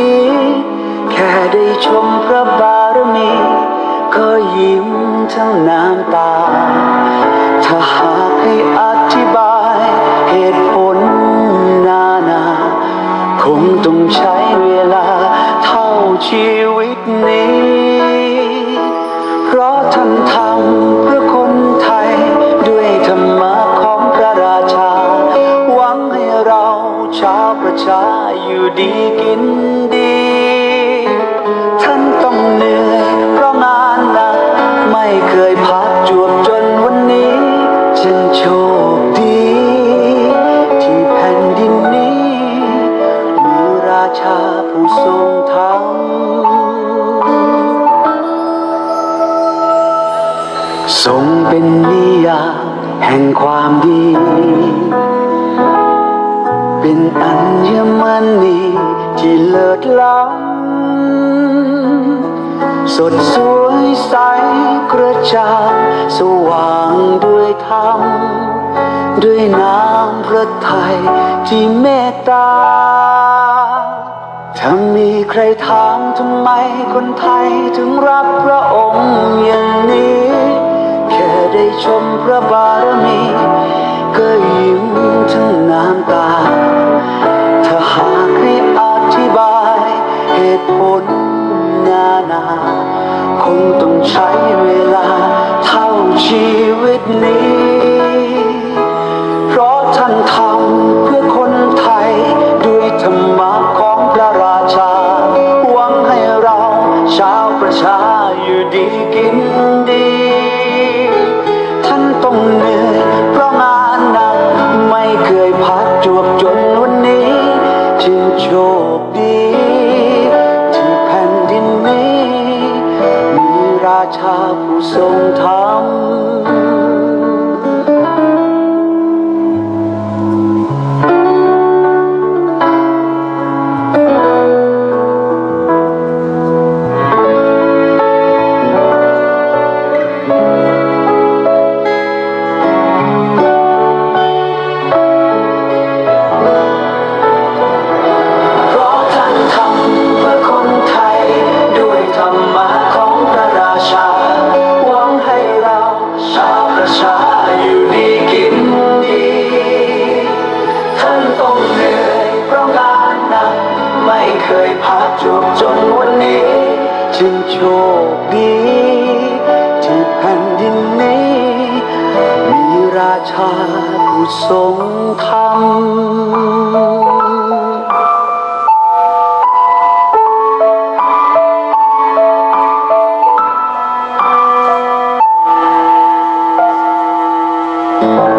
ี้ ได้ชมพระบารมีก็ยิ้มทั้งน้ำตา ถ้าหากให้อธิบายเหตุผลนานา คงต้องใช้เวลาเท่าชีวิตนี้ เพราะท่านทำ ทรงเป็นนิยาแห่งความดี เป็นอัญมณีที่เลิศล้ำสดสวยใสกระจ่างสว่างด้วยธรรม ด้วยน้ำพระทัยที่เมตตา ถ้ามีใครถามทำไมคนไทยถึงรักพระองค์อย่างนี้ ได้ชมพระบารมี ก็ยิ้มทั้งน้ำตา ถ้าหากให้อธิบายเหตุผลนานา คงต้องใช้เวลาเท่าชีวิตนี้ งเหนื่อยเพราะงานหนักไม่เคยพักจวบจนวันนี้ จึงโชคดี ที่แผ่นดินนี้ มีราชาผู้ทรงธรรม เคยพักจบจนวันนี้ฉันโชคดี ที่แผ่นดินนี้ มีราชาผู้ทรงธรรม嗯。